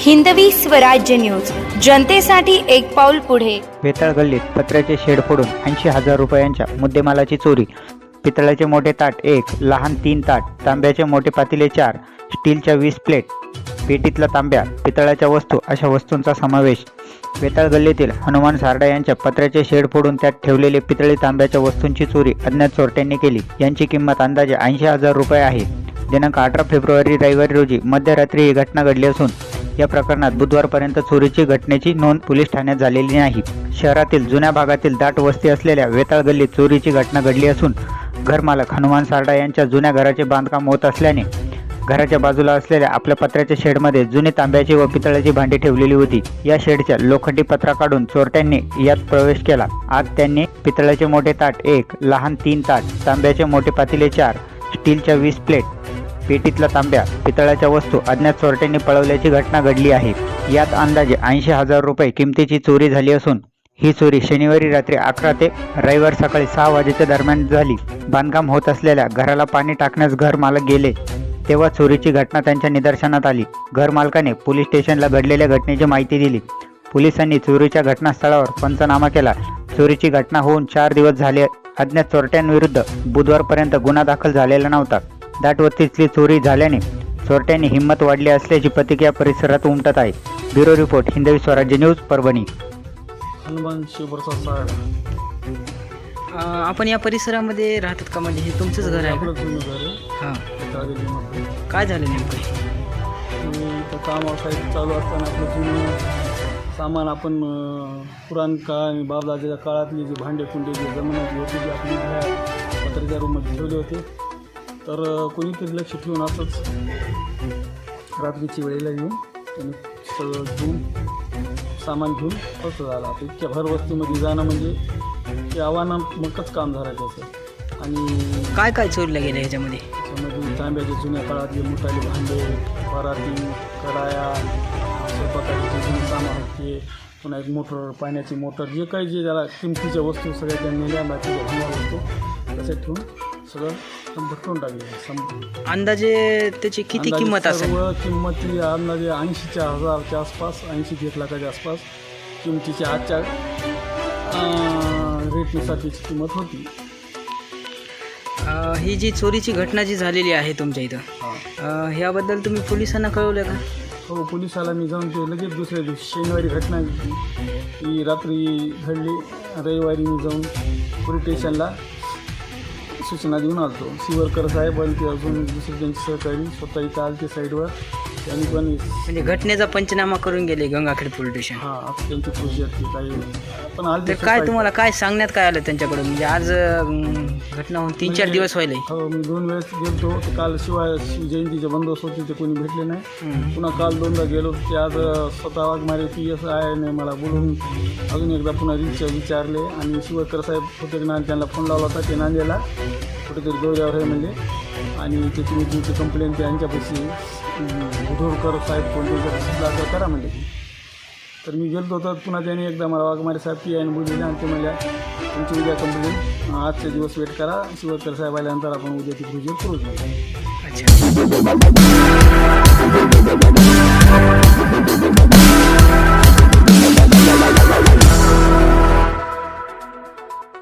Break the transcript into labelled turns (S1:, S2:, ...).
S1: हिंदवी Swarajya news. जनतेसाठी एक पाऊल पुढे.
S2: बेताळ गल्लीत पत्र्याचे शेड फोडून ऐंशी हजार रुपयांच्या मुद्देमालाची चोरी. पितळाचे मोठे ताट एक लहान तीन ताट तांब्याचे मोठे पातेले चार स्टीलच्या वीस प्लेट. पेटीतला तांब्या पितळाच्या वस्तू अशा वस्तूंचा समावेश. बेताळ गल्लीतील हनुमान सारडा यांच्या पत्र्याचे शेड फोडून त्यात ठेवलेले पितळी तांब्याच्या वस्तूंची चोरी अज्ञात चोरट्यांनी केली. यांची किंमत अंदाजे ऐंशी हजार रुपये आहे. दिनांक अठरा फेब्रुवारी रविवारी रोजी मध्यरात्री ही घटना घडली असून या प्रकरणात बुधवारपर्यंत चोरीची घटनेची नोंद पोलीस ठाण्यात झालेली नाही. शहरातील जुन्या भागातील दाट वस्ती असलेल्या वेताळ गल्लीत चोरीची घटना घडली असून घरमालक हनुमान सारडा यांच्या जुन्या घराचे बांधकाम होत असल्याने घराच्या बाजूला असलेल्या आपल्या पत्र्याच्या शेडमध्ये जुनी तांब्याची व पितळाची भांडी ठेवलेली होती. या शेडच्या लोखंडी पत्रा काढून चोरट्यांनी यात प्रवेश केला. आज त्यांनी पितळाचे मोठे ताट एक लहान तीन ताट तांब्याचे मोठे पातेले चार स्टीलच्या वीस प्लेट पेटीतला तांब्या पितळाच्या वस्तू अज्ञात चोरट्यांनी पळवल्याची घटना घडली आहे. यात अंदाजे ऐंशी हजार रुपये किमतीची चोरी झाली असून ही चोरी शनिवारी रात्री अकरा ते रविवार सकाळी सहा वाजेच्या दरम्यान झाली. बांधकाम होत असलेल्या घराला पाणी टाकण्यास घर मालक गेले. तेव्हा चोरीची घटना त्यांच्या निदर्शनात आली. घर मालकाने पोलीस स्टेशनला घडलेल्या घटनेची माहिती दिली. पोलिसांनी चोरीच्या घटनास्थळावर पंचनामा केला. चोरीची घटना होऊन चार दिवस झाले अज्ञात चोरट्यांविरुद्ध बुधवारपर्यंत गुन्हा दाखल झालेला नव्हता. दाटवस्तीतली चोरी झाल्याने चोरट्यांनी हिंमत वाढली असल्याची प्रतिक्रिया परिसरात उमटत आहे. Bureau report Hindavi Swarajya news Parbhani.
S3: Hanuman Shivprasad साहेब
S4: अ, आपण या परिसरामध्ये राहतात का? म्हणजे हे तुमचंच घर आहे
S3: आपलं
S4: का
S3: जुनं घर आहे.
S4: हां.
S3: तळागल्लीमध्ये.
S4: काय झालं नेमकं?
S3: इथं काम चालू असताना आपलं जुनं सामान आपण अं, पुराण काळ आणि बाबदाच्या काळातली जी भांडे कुंडे जे जमिनीतली होती जी ह्या पत्र्याच्या रूममध्ये ठेवले होते तर कोणीतरी लक्ष ठेवून असंच रात्रीची वेळेला येऊन त्यांनी सगळं घेऊन सामान घेऊन फक्त झाला. आता इतक्या भर वस्तीमध्ये जाणं म्हणजे ते आव्हानात्मकच काम झालं त्याचं आणि
S4: काय काय चोरीला गेलं ह्याच्यामध्ये
S3: त्यामध्ये तांब्याचे जुन्या काळातले मोठाले भांडे पराती कडाया स्वयंपाकाचे जुने सामान होते पुन्हा एक मोटर पाण्याची मोटर जे काही जे त्याला किमतीच्या वस्तू सगळ्या त्या नेल्या बाकीच्या भांड्या वस्तू त्याच्यात ठेवून सगळं भटकून टाकले
S4: अंदाजे त्याची किती किंमत असेल?
S3: सर्व किंमती अंदाजे ऐंशीच्या हजारच्या आसपास ऐंशी ते एक लाखाच्या आसपास किमतीच्या आजच्या रेटनुसार त्याची किंमत होती.
S4: अ, ही जी चोरीची घटना जी झालेली आहे तुमच्या इथं
S3: हां.
S4: अ, ह्याबद्दल तुम्ही पोलिसांना कळवलं का?
S3: हो पोलिसाला मी जाऊन ते लगेच दुसऱ्या दिवशी शनिवारी घटना घडली. ती रात्री घडली. रविवारी मी जाऊन पोलीस स्टेशनला सूचना देऊन आलतो. शिवरकर साहेब आणि ते अजून दुसरे त्यांचे सहकारी स्वतः इथं आलते साईडवर त्यांनी पण
S4: म्हणजे घटनेचा पंचनामा करून गेले गंगाखेड पोलीस स्टेशन.
S3: हां त्यांची खुशी काही पण आले
S4: तर काय तुम्हाला काय सांगण्यात काय आलं त्यांच्याकडून? म्हणजे आज अं, घटना होऊन तीन चार दिवस व्हायले.
S3: हो मी दोन वेळेस तर काल शिवाय शिवजयंतीचे बंदोबस्त होते ते कोणी भेटले नाही. पुन्हा काल दोनदा गेलो. ते आज अ, स्वतः वाघमारे पी एस आय ने मला बोलून अजून एकदा पुन्हा रिक्षा विचारले. आणि शिवकर साहेब होते ना त्यांना फोन लावला होता ते नांदेला कुठेतरी दौऱ्यावर आहे म्हणजे. आणि ते तुम्ही तुमची कंप्लेंट ते यांच्यापाशी साहेब कोण त्यांच्यापाशी दाखल करा म्हणजे तर मी गेलो होतो पुन्हा त्याने एकदा मला वाघमारे साहेब ती आणि बोलले आणि ते म्हणल्या तुमची उद्या कंप्लेंट आजचे दिवस वेट करा शिवकर साहेब आल्यानंतर आपण उद्या ती प्रोजेक्ट करू.
S4: शकतो